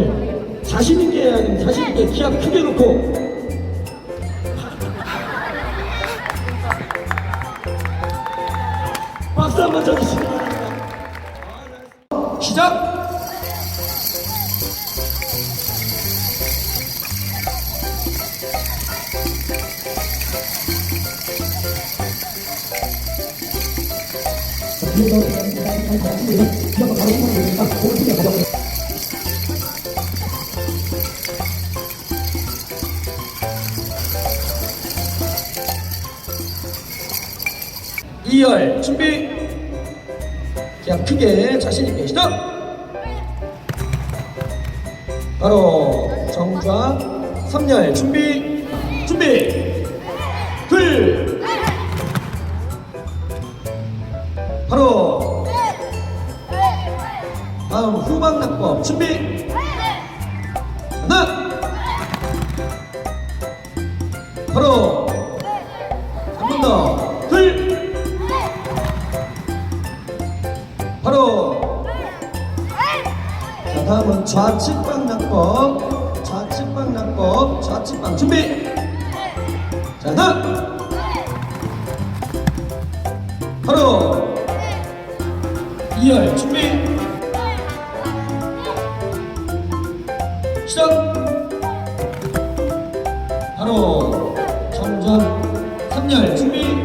말을 자신 있게 해야 돼. 자신 있게 키가 크게 놓고. 박수 한번 쳐주시기 바랍니다. 시작. 이거 바로 이거 바로 2열 준비. 그냥 크게 자신있게 시작. 바로 정좌 3열 준비. 준비. 둘. 바로 다음 후방낙법 준비. 하나. 바로 바로 자 다음은 좌측방 낙법 좌측방 낙법 좌측방 준비. 자 다음 바로 2열 준비. 시작. 바로 점점 3열 준비.